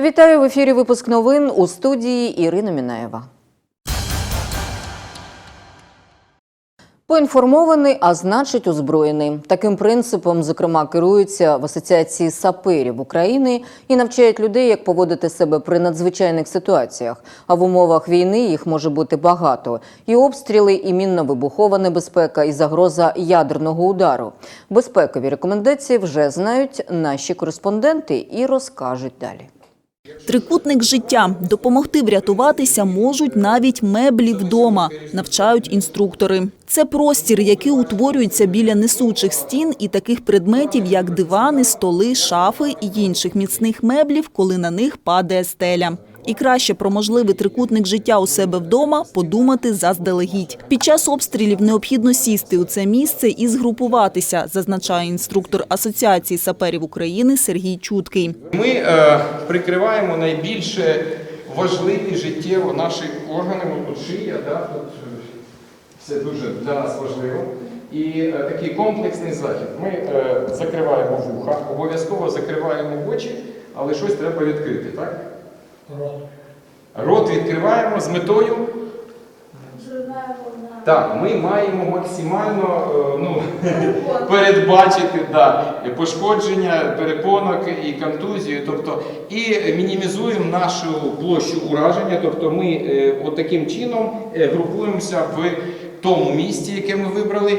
Вітаю в ефірі. Випуск новин у студії Ірина Мінаєва. Поінформований, а значить озброєний. Таким принципом, зокрема, керуються в асоціації саперів України і навчають людей, як поводити себе при надзвичайних ситуаціях. А в умовах війни їх може бути багато: і обстріли, і мінно-вибухова небезпека, і загроза ядерного удару. Безпекові рекомендації вже знають наші кореспонденти і розкажуть далі. Трикутник життя. Допомогти врятуватися можуть навіть меблі вдома, навчають інструктори. Це простір, який утворюється біля несучих стін і таких предметів, як дивани, столи, шафи і інших міцних меблів, коли на них падає стеля. І краще про можливий трикутник життя у себе вдома подумати заздалегідь. Під час обстрілів необхідно сісти у це місце і згрупуватися, зазначає інструктор Асоціації саперів України Сергій Чуткий. Ми е, прикриваємо найбільше важливі життєво наші органи. Тут шия, да, тут е, все дуже для нас важливо. І е, такий комплексний захід. Ми е, закриваємо вуха, обов'язково закриваємо очі, але щось треба відкрити, так? Рот. Відкриваємо з метою. Так, ми маємо максимально е, ну, передбачити да, пошкодження перепонок і контузію, тобто і мінімізуємо нашу площу ураження. Тобто ми е, от таким чином е, групуємося в тому місці, яке ми вибрали.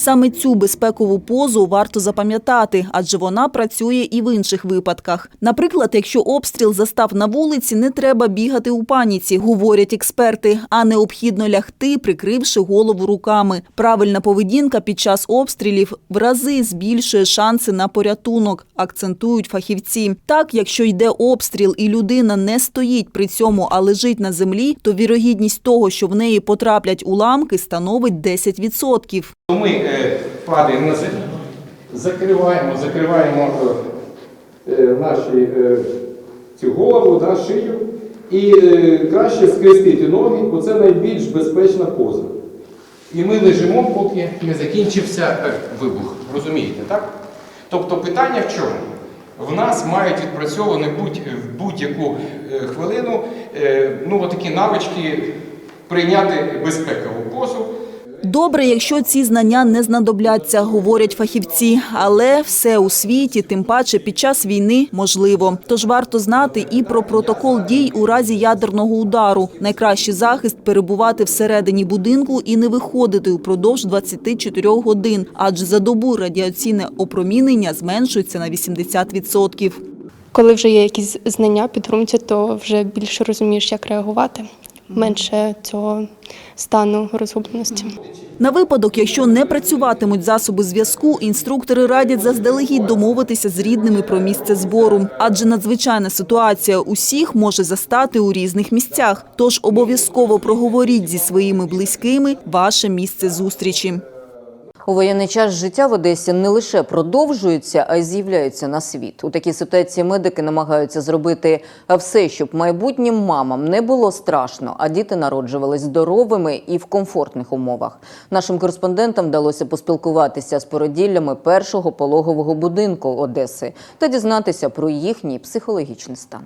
Саме цю безпекову позу варто запам'ятати, адже вона працює і в інших випадках. Наприклад, якщо обстріл застав на вулиці, не треба бігати у паніці, говорять експерти, а необхідно лягти, прикривши голову руками. Правильна поведінка під час обстрілів в рази збільшує шанси на порятунок, акцентують фахівці. Так, якщо йде обстріл і людина не стоїть при цьому, а лежить на землі, то вірогідність того, що в неї потраплять уламки, становить 10%. Ми е, падаємо на землю, закриваємо, закриваємо е, е, наші цю голову, да, шию. І краще скрестити ноги, бо це найбільш безпечна поза. І ми лежимо, поки не закінчився вибух. Розумієте, так? Тобто питання в чому? В нас мають відпрацьовані будь, в будь-яку хвилину ну, отакі навички прийняти безпекову позу. Добре, якщо ці знання не знадобляться, говорять фахівці, але все у світі, тим паче під час війни, можливо. Тож варто знати і про протокол дій у разі ядерного удару. Найкращий захист перебувати всередині будинку і не виходити упродовж 24 годин, адже за добу радіаційне опромінення зменшується на 80%. Коли вже є якісь знання підґрунтя, то вже більше розумієш, як реагувати. Менше цього стану розгубленості. На випадок, якщо не працюватимуть засоби зв'язку, інструктори радять заздалегідь домовитися з рідними про місце збору, адже надзвичайна ситуація усіх може застати у різних місцях. Тож обов'язково проговоріть зі своїми близькими ваше місце зустрічі. У воєнний час життя в Одесі не лише продовжується, а й з'являються на світ. У такій ситуації медики намагаються зробити все, щоб майбутнім мамам не було страшно, а діти народжували здоровими і в комфортних умовах. Нашим кореспондентам вдалося поспілкуватися з породіллями першого пологового будинку Одеси та дізнатися про їхній психологічний стан.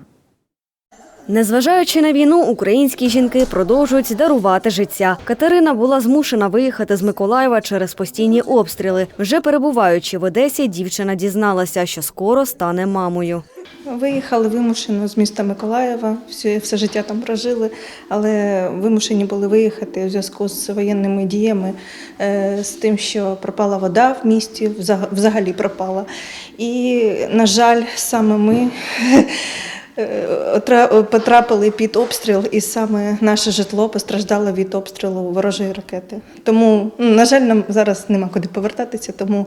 Незважаючи на війну, українські жінки продовжують дарувати життя. Катерина була змушена виїхати з Миколаєва через постійні обстріли. Вже перебуваючи в Одесі, дівчина дізналася, що скоро стане мамою. Виїхали вимушено з міста Миколаєва, все, все життя там прожили, але вимушені були виїхати у зв'язку з воєнними діями, е, з тим, що пропала вода в місті, взагалі пропала. І, на жаль, саме ми потрапили під обстріл, і саме наше житло постраждало від обстрілу ворожої ракети. Тому, ну, на жаль, нам зараз нема куди повертатися, тому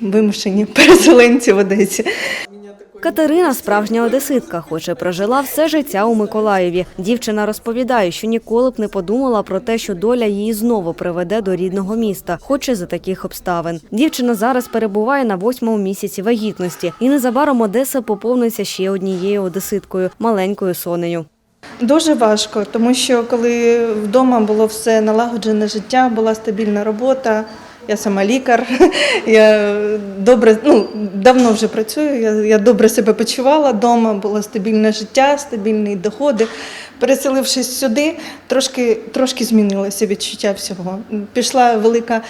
вимушені переселенці в Одесі. Катерина справжня одеситка, хоч і прожила все життя у Миколаєві. Дівчина розповідає, що ніколи б не подумала про те, що доля її знову приведе до рідного міста, хоч і за таких обставин. Дівчина зараз перебуває на восьмому місяці вагітності, і незабаром Одеса поповниться ще однією одеситкою маленькою сонею. Дуже важко, тому що коли вдома було все налагоджене життя, була стабільна робота, Я сама лікар. Я добре, ну, давно вже працюю. Я, я добре себе почувала вдома, було стабільне життя, стабільні доходи. Переселившись сюди, трошки, трошки змінилося відчуття всього. Пішла велика.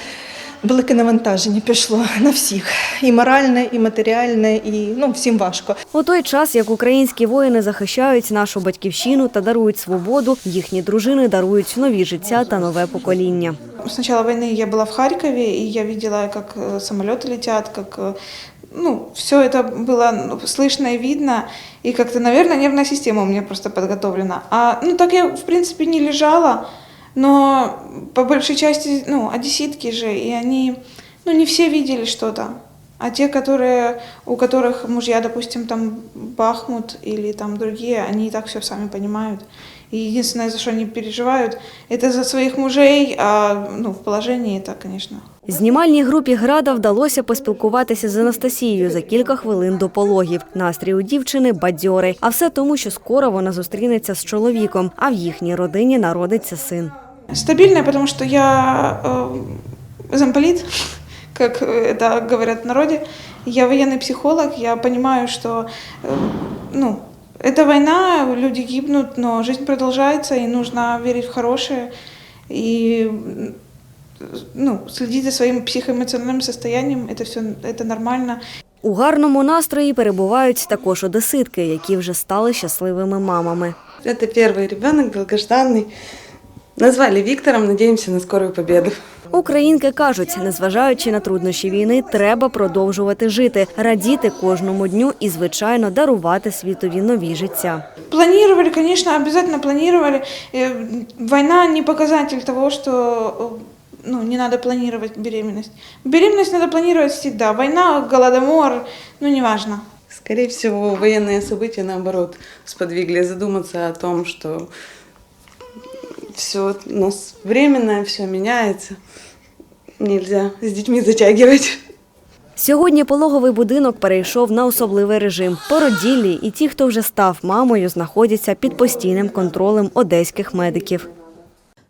Велике навантаження пішло на всіх і моральне, і матеріальне, і ну всім важко. У той час, як українські воїни захищають нашу батьківщину та дарують свободу, їхні дружини дарують нові життя та нове покоління. С начала войны я была в Харькове, и я видела, как э, самолеты летят, как э, ну, все это было ну, слышно и видно, и как-то, наверное, нервная система у меня просто подготовлена. А, ну, так я, в принципе, не лежала, но по большей части, ну, одесситки же, и они, ну, не все видели что-то. А те, которые, у которых мужья, допустим, там Бахмут или там другие, они и так все сами понимают. И единственное, за что они переживают, это за своих мужей, а ну, в положении это, конечно, Знімальній групі Града вдалося поспілкуватися з Анастасією за кілька хвилин до пологів. Настрій у дівчини бадьорий, а все тому, що скоро вона зустрінеться з чоловіком, а в їхній родині народиться син. Стабильная, потому что я э, замполит, как это говорят в народе. Я военный психолог, я понимаю, что э, ну, это война, люди гибнут, но жизнь продолжается, и нужно верить в хорошее и м, ну, следить за своим психоэмоциональным состоянием. Это все это нормально. У гарному настрої перебувають також одеситки, які вже стали щасливими мамами. Это первый ребенок, долгожданный. Назвали Виктором, надеемся на скорую победу. Українки кажуть, незважаючи на труднощі війни, треба продовжувати жити, радіти кожному дню і, звичайно, дарувати світові нові життя. Планировали, конечно, обязательно планировали. Э, Война не показатель того, что э, ну, не надо планировать беременность. Беременность надо планировать всегда. Война, голодомор, ну, неважно. Скорее всего, военные события, наоборот, сподвигли задуматься о том, что все у нас временное, все меняется. Нельзя с детьми затягивать. Сьогодні пологовий будинок перейшов на особливий режим. Породіллі і ті, хто вже став мамою, знаходяться під постійним контролем одеських медиків.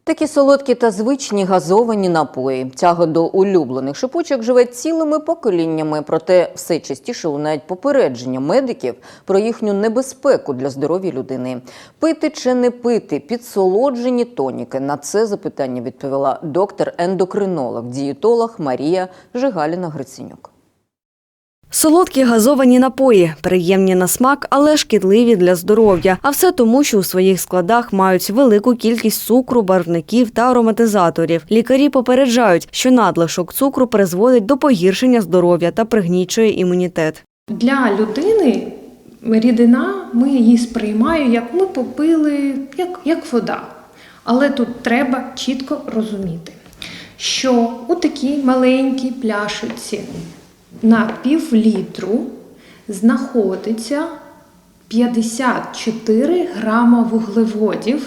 Такі солодкі та звичні газовані напої. Тяга до улюблених шипучок живе цілими поколіннями, проте все частіше лунають попередження медиків про їхню небезпеку для здоров'я людини. Пити чи не пити підсолоджені тоніки. На це запитання відповіла доктор-ендокринолог, дієтолог Марія Жигаліна Гриценюк. Солодкі газовані напої приємні на смак, але шкідливі для здоров'я. А все тому, що у своїх складах мають велику кількість цукру, барвників та ароматизаторів. Лікарі попереджають, що надлишок цукру призводить до погіршення здоров'я та пригнічує імунітет. Для людини рідина, ми її сприймаємо, як ми попили, як, як вода. Але тут треба чітко розуміти, що у такій маленькій пляшиці на півлітру знаходиться 54 грама вуглеводів.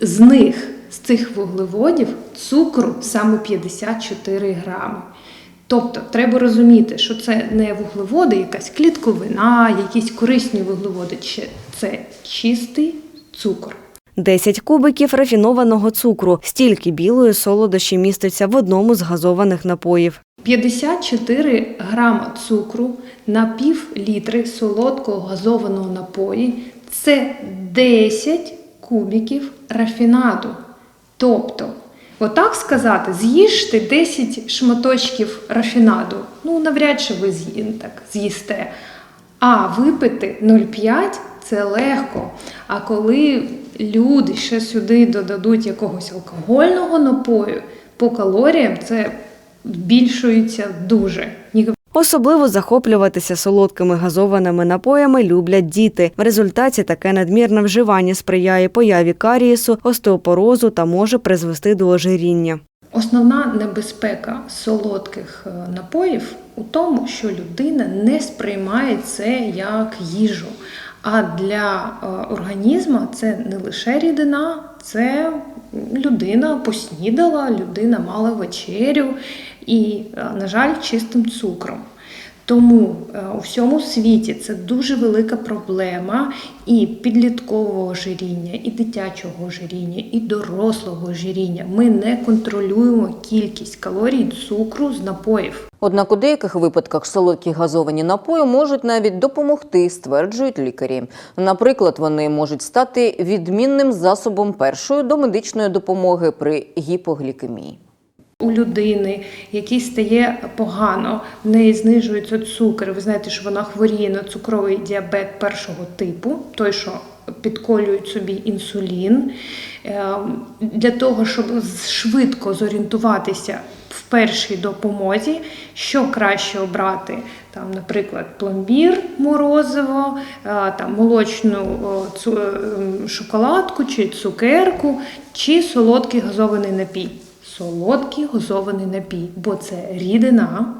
З них, з цих вуглеводів, цукру саме 54 грами. Тобто треба розуміти, що це не вуглеводи, якась клітковина, якісь корисні вуглеводи, це чистий цукор. 10 кубиків рафінованого цукру. Стільки білої солодощі міститься в одному з газованих напоїв. 54 грама цукру на пів літри солодкого газованого напої це 10 кубиків рафінаду. Тобто, отак сказати, з'їжте 10 шматочків рафінаду. Ну, навряд чи ви так з'їсте. А випити 0,5 це легко. А коли люди ще сюди додадуть якогось алкогольного напою, по калоріям це збільшується дуже. Особливо захоплюватися солодкими газованими напоями люблять діти. В результаті таке надмірне вживання сприяє появі карієсу, остеопорозу та може призвести до ожиріння. Основна небезпека солодких е, напоїв у тому, що людина не сприймає це як їжу. А для е, організму це не лише рідина, це людина поснідала, людина мала вечерю і, е, на жаль, чистим цукром. Тому е, у всьому світі це дуже велика проблема і підліткового ожиріння, і дитячого ожиріння, і дорослого ожиріння. Ми не контролюємо кількість калорій цукру з напоїв. Однак у деяких випадках солодкі газовані напої можуть навіть допомогти, стверджують лікарі. Наприклад, вони можуть стати відмінним засобом першої домедичної допомоги при гіпоглікемії. У людини, якій стає погано, в неї знижується цукор. Ви знаєте, що вона хворіє на цукровий діабет першого типу, той, що підколюють собі інсулін. Ем, Для того, щоб швидко зорієнтуватися в першій допомозі, що краще обрати, там, наприклад, пломбір, морозиво, е, там, молочну ем, шоколадку чи цукерку, чи солодкий газований напій солодкий газований напій, бо це рідина.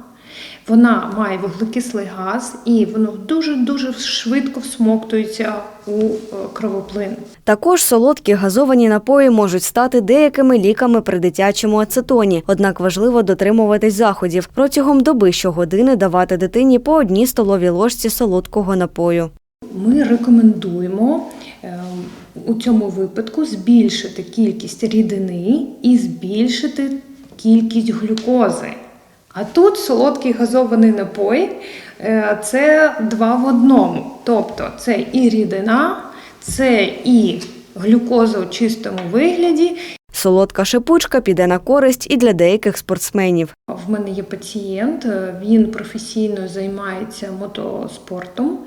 Вона має вуглекислий газ і воно дуже-дуже швидко всмоктується у е, кровоплин. Також солодкі газовані напої можуть стати деякими ліками при дитячому ацетоні. Однак важливо дотримуватись заходів. Протягом доби щогодини давати дитині по одній столовій ложці солодкого напою. Ми рекомендуємо е, у цьому випадку збільшити кількість рідини і збільшити кількість глюкози. А тут солодкий газований напій е, це два в одному. Тобто це і рідина, це і глюкоза у чистому вигляді, Солодка шипучка піде на користь і для деяких спортсменів. В мене є пацієнт, він професійно займається мотоспортом.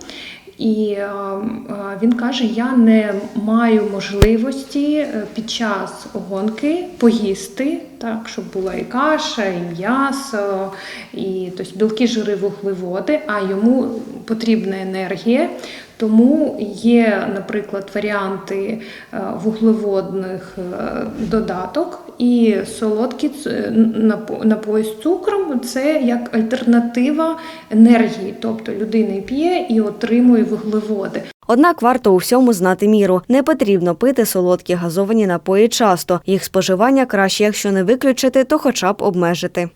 І е, е, він каже: я не маю можливості е, під час гонки поїсти, так, щоб була і каша, і м'ясо, і тобто білки, жири, вуглеводи, а йому потрібна енергія. Тому є, наприклад, варіанти е, вуглеводних додаток і солодкі ц- напої з цукром це як альтернатива енергії. Тобто людина п'є і отримує вуглеводи. Однак варто у всьому знати міру. Не потрібно пити солодкі газовані напої часто. Їх споживання краще, якщо не виключити, то хоча б обмежити.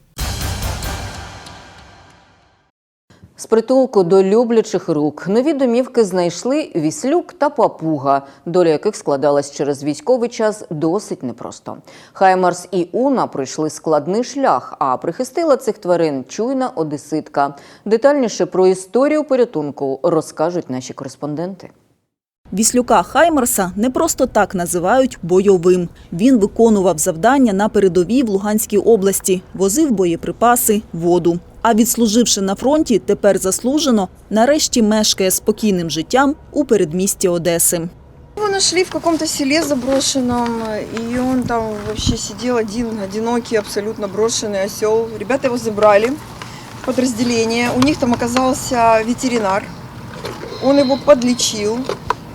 З притулку до люблячих рук нові домівки знайшли Віслюк та Папуга, доля яких складалась через військовий час досить непросто. Хаймарс і Уна пройшли складний шлях, а прихистила цих тварин чуйна одеситка. Детальніше про історію порятунку розкажуть наші кореспонденти. Віслюка Хаймерса не просто так називають бойовим. Він виконував завдання на передовій в Луганській області, возив боєприпаси, воду. А відслуживши на фронті, тепер заслужено, нарешті мешкає спокійним життям у передмісті Одеси. Его нашли в каком-то селе заброшенном, и он там вообще сидел один, одинокий, абсолютно брошенный осел. Ребята его забрали в подразделение. У них там оказался ветеринар. Он его подлечил.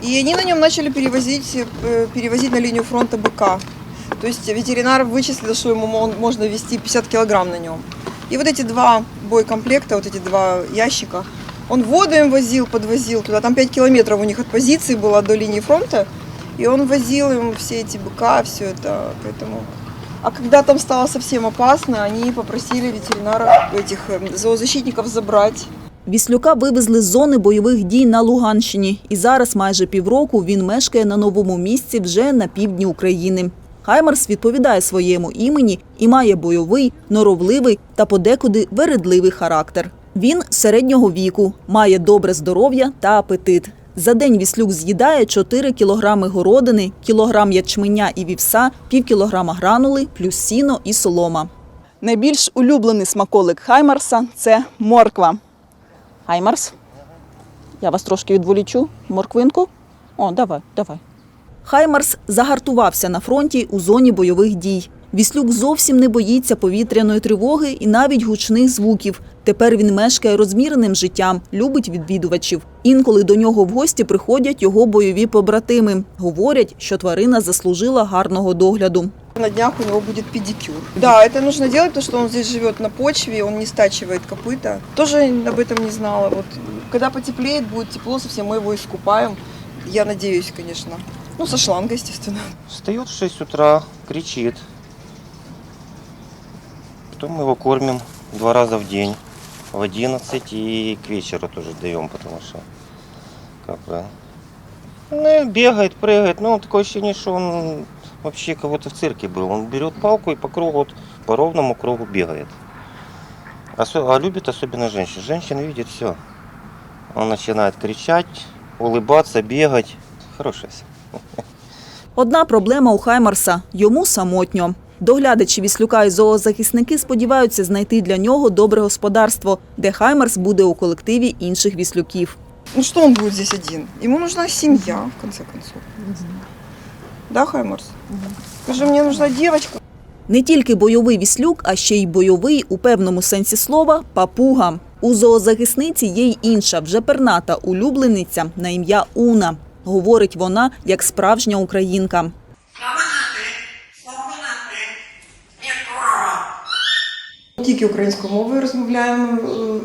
И они на нем начали перевозить, э, перевозить на линию фронта быка. То есть ветеринар вычислил, что ему мон- можно вести 50 килограмм на нем. И вот эти два боекомплекта, вот эти два ящика, он воду им возил, подвозил туда. Там 5 километров у них от позиции было до линии фронта. И он возил им все эти быка, все это. Поэтому... А когда там стало совсем опасно, они попросили ветеринара, этих э, зоозащитников забрать. Віслюка вивезли з зони бойових дій на Луганщині. І зараз майже півроку він мешкає на новому місці вже на півдні України. Хаймерс відповідає своєму імені і має бойовий, норовливий та подекуди вередливий характер. Він середнього віку, має добре здоров'я та апетит. За день віслюк з'їдає 4 кілограми городини, кілограм ячменя і вівса, пів кілограма гранули, плюс сіно і солома. Найбільш улюблений смаколик Хаймарса це морква. Хаймарс, я вас трошки відволічу. Морквинку. О, давай, давай. Хаймарс загартувався на фронті у зоні бойових дій. Віслюк зовсім не боїться повітряної тривоги і навіть гучних звуків. Тепер він мешкає розміреним життям, любить відвідувачів. Інколи до нього в гості приходять його бойові побратими. Говорять, що тварина заслужила гарного догляду. На днях у него будет педикюр. Да, это нужно делать, потому что он здесь живет на почве, он не стачивает копыта. Тоже об этом не знала. Вот когда потеплеет, будет тепло совсем, мы его искупаем. Я надеюсь, конечно. Ну, со шланга, естественно. Встает в 6 утра, кричит. Потом мы его кормим два раза в день. в 11 и к вечеру тоже даем, потому что как бы ну, бегает, прыгает. Ну, такое ощущение, что он вообще кого-то в цирке был. Он берет палку и по кругу, вот, по ровному кругу бегает. Осо- а любит особенно женщин. Женщина видит все. Он начинает кричать, улыбаться, бегать. Хорошая собака. Одна проблема у Хаймарса – йому самотньо. Доглядачі Віслюка і зоозахисники сподіваються знайти для нього добре господарство, де Хаймарс буде у колективі інших віслюків. Ну что он будет здесь один? Ему нужна семья, в конце концов. Да, Хаймарс? Скажи, мне нужна девочка. Не тільки бойовий віслюк, а ще й бойовий у певному сенсі слова папуга. У зоозахисниці є й інша, вже перната улюблениця на ім'я Уна. Говорить вона як справжня українка. Тільки українською мовою розмовляємо, е,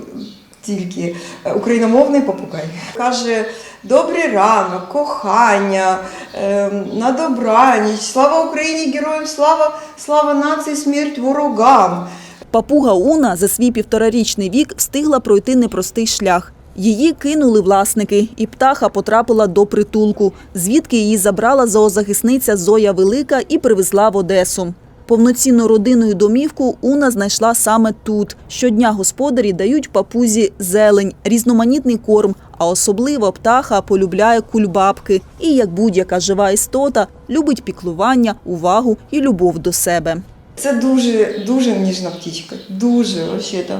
тільки Е, україномовний попугай. Каже: добрий ранок, кохання, е, на добраніч, слава Україні, героям слава, слава нації, смерть ворогам. Папуга Уна за свій півторарічний вік встигла пройти непростий шлях. Її кинули власники, і птаха потрапила до притулку, звідки її забрала зоозахисниця Зоя Велика і привезла в Одесу. Повноцінну родинну домівку Уна знайшла саме тут. Щодня господарі дають папузі зелень, різноманітний корм, а особливо птаха полюбляє кульбабки. І як будь-яка жива істота, любить піклування, увагу і любов до себе. Це дуже, дуже ніжна птичка. Дуже вообще-то.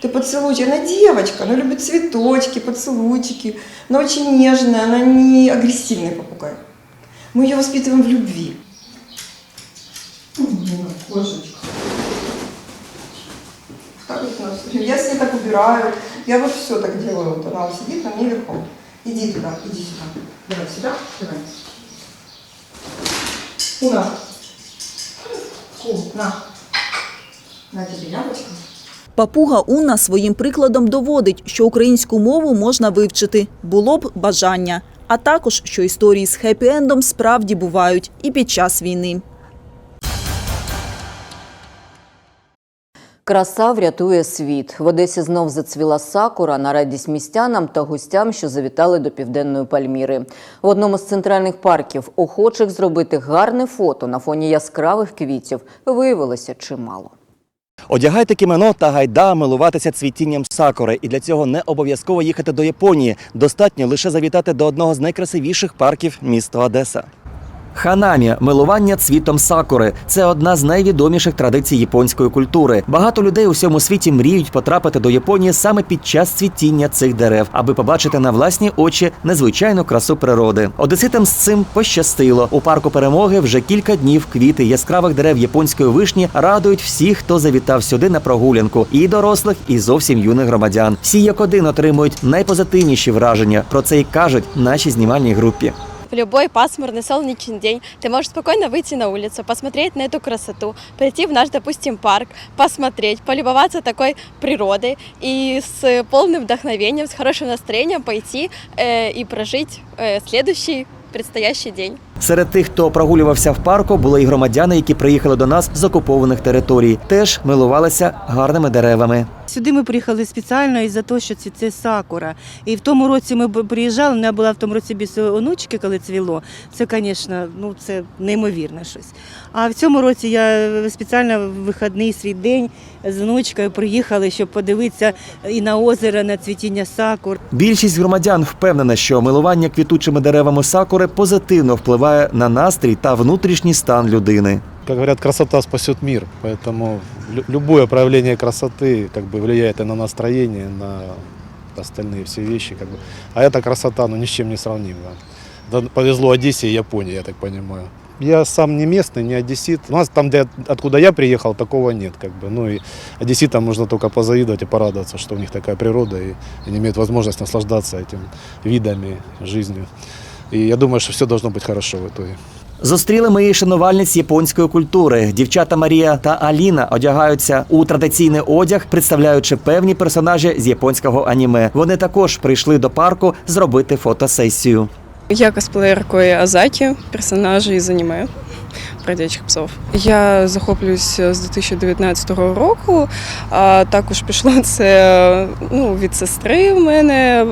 Ты поцелуйте. Она девочка, она любит цветочки, поцелуйчики. Она очень нежная, она не агрессивный попугай. Мы ее воспитываем в любви. Кошечка. Так вот у нас. Я с ней так убираю. Я вот все так делаю. Вот она сидит на мне верхом. Иди туда, иди сюда. Давай сюда, давай. Уна. Ку, на. На тебе яблочко. Папуга Уна своїм прикладом доводить, що українську мову можна вивчити, було б бажання. А також, що історії з хеппі-ендом справді бувають і під час війни. Краса врятує світ. В Одесі знов зацвіла сакура на радість містянам та гостям, що завітали до південної Пальміри. В одному з центральних парків охочих зробити гарне фото на фоні яскравих квітів виявилося чимало. Одягайте кімено та гайда милуватися цвітінням сакури. І для цього не обов'язково їхати до Японії. Достатньо лише завітати до одного з найкрасивіших парків міста Одеса. Ханамі милування цвітом сакури це одна з найвідоміших традицій японської культури. Багато людей у всьому світі мріють потрапити до Японії саме під час цвітіння цих дерев, аби побачити на власні очі незвичайну красу природи. Одеситам з цим пощастило. У парку перемоги вже кілька днів квіти яскравих дерев японської вишні радують всіх, хто завітав сюди на прогулянку, і дорослих, і зовсім юних громадян. Всі як один отримують найпозитивніші враження. Про це й кажуть нашій знімальній групі. В любой пасмурный солнечный день ты можешь спокойно выйти на улицу, посмотреть на эту красоту, прийти в наш, допустим, парк, посмотреть, полюбоваться такой природой и с полным вдохновением, с хорошим настроением пойти э, и прожить э, следующий предстоящий день. Серед тих, хто прогулювався в парку, були й громадяни, які приїхали до нас з окупованих територій. Теж милувалися гарними деревами. Сюди ми приїхали спеціально із-за того, що цвіте сакура. І в тому році ми приїжджали, мене була в тому році біс онучки, коли цвіло. Це, звісно, ну це неймовірне щось. А в цьому році я спеціально в вихідний свій день з онучкою приїхали, щоб подивитися і на озеро, на цвітіння сакур. Більшість громадян впевнена, що милування квітучими деревами сакури позитивно впливає на настрій та внутрішній стан людини. Как говорят, красота спасет мир, поэтому лю- любое проявление красоты как бы влияет и на настроение, на остальные все вещи. Как бы. А эта красота, ну, ни с чем не сравнима. Повезло Одессе и Японии, я так понимаю. Я сам не местный, не одессит. У нас там, где, откуда я приехал, такого нет. Как бы. Ну и одесситам можно только позавидовать и порадоваться, что у них такая природа, и они имеют возможность наслаждаться этим видами, жизнью. И я думаю, что все должно быть хорошо в итоге. Зустріли ми шанувальниць японської культури. Дівчата Марія та Аліна одягаються у традиційний одяг, представляючи певні персонажі з японського аніме. Вони також прийшли до парку зробити фотосесію. Я косплеєркою Азакі, персонажа із аніме. бродячих псов. Я захоплююсь з 2019 року. А також пішло це ну, від сестри в мене.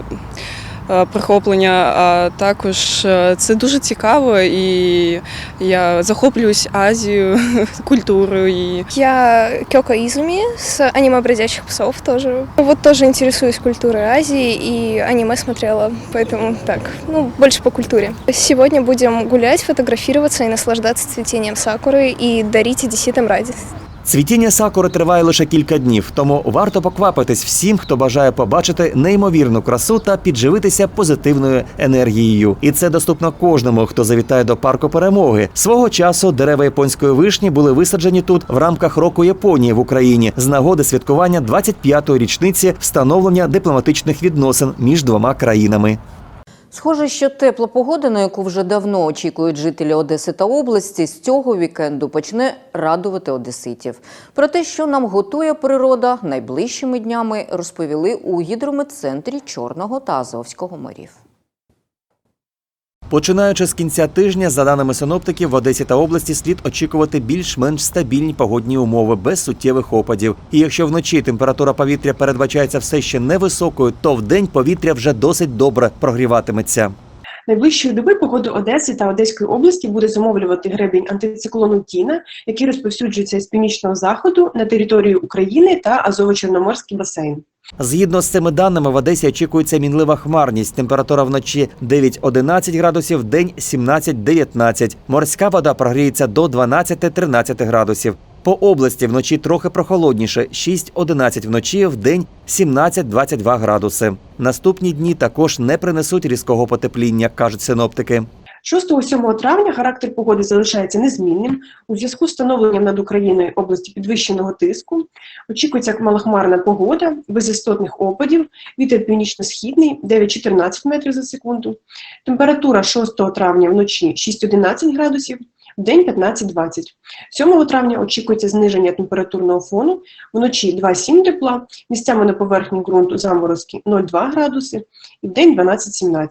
е, Прихоплення, а також е, це дуже цікаво, і я захоплююсь Азією, культурою. І... Я Кёко Изуми с аниме «Бродячих псов» тоже. Вот тоже интересуюсь культурой Азии и аниме смотрела, поэтому так, ну, больше по культуре. Сегодня будем гулять, фотографироваться и наслаждаться цветением сакуры и дарить одесситам радость. Цвітіння сакури триває лише кілька днів, тому варто поквапитись всім, хто бажає побачити неймовірну красу та підживитися позитивною енергією. І це доступно кожному, хто завітає до парку перемоги. Свого часу дерева японської вишні були висаджені тут в рамках року Японії в Україні з нагоди святкування 25-ї річниці встановлення дипломатичних відносин між двома країнами. Схоже, що тепла погода, на яку вже давно очікують жителі Одеси та області, з цього вікенду почне радувати одеситів. Про те, що нам готує природа, найближчими днями розповіли у гідрометцентрі Чорного та Азовського морів. Починаючи з кінця тижня, за даними синоптиків, в Одесі та області слід очікувати більш-менш стабільні погодні умови без суттєвих опадів. І якщо вночі температура повітря передбачається все ще невисокою, то вдень повітря вже досить добре прогріватиметься. Найближчої доби погоду Одеси та Одеської області буде зумовлювати гребінь антициклону Тіна, який розповсюджується з північного заходу на територію України та Азово-Чорноморський басейн. Згідно з цими даними, в Одесі очікується мінлива хмарність. Температура вночі 9-11 градусів, день 17-19. Морська вода прогріється до 12-13 градусів. По області вночі трохи прохолодніше 6-11 вночі, в день 17-22 градуси. Наступні дні також не принесуть різкого потепління, кажуть синоптики. 6-7 травня характер погоди залишається незмінним. У зв'язку з встановленням над Україною області підвищеного тиску очікується малохмарна погода, без істотних опадів, вітер північно-східний 9-14 метрів за секунду. Температура 6 травня вночі 6-11 градусів, в день 15-20. 7 травня очікується зниження температурного фону, вночі 2-7 тепла, місцями на поверхні ґрунту заморозки 0,2 градуси і в день 12-17.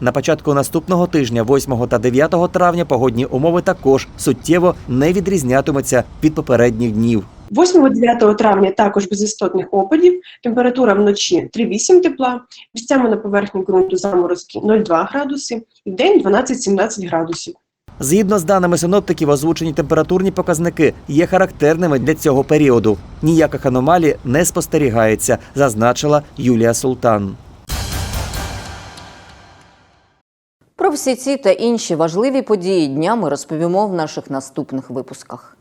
На початку наступного тижня, 8 та 9 травня, погодні умови також суттєво не відрізнятимуться від попередніх днів. 8-9 травня також без істотних опадів, температура вночі 3-8 тепла, місцями на поверхні ґрунту заморозки 0,2 градуси і в день 12-17 градусів. Згідно з даними синоптиків, озвучені температурні показники є характерними для цього періоду. Ніяких аномалій не спостерігається, зазначила Юлія Султан. Про всі ці та інші важливі події дня ми розповімо в наших наступних випусках.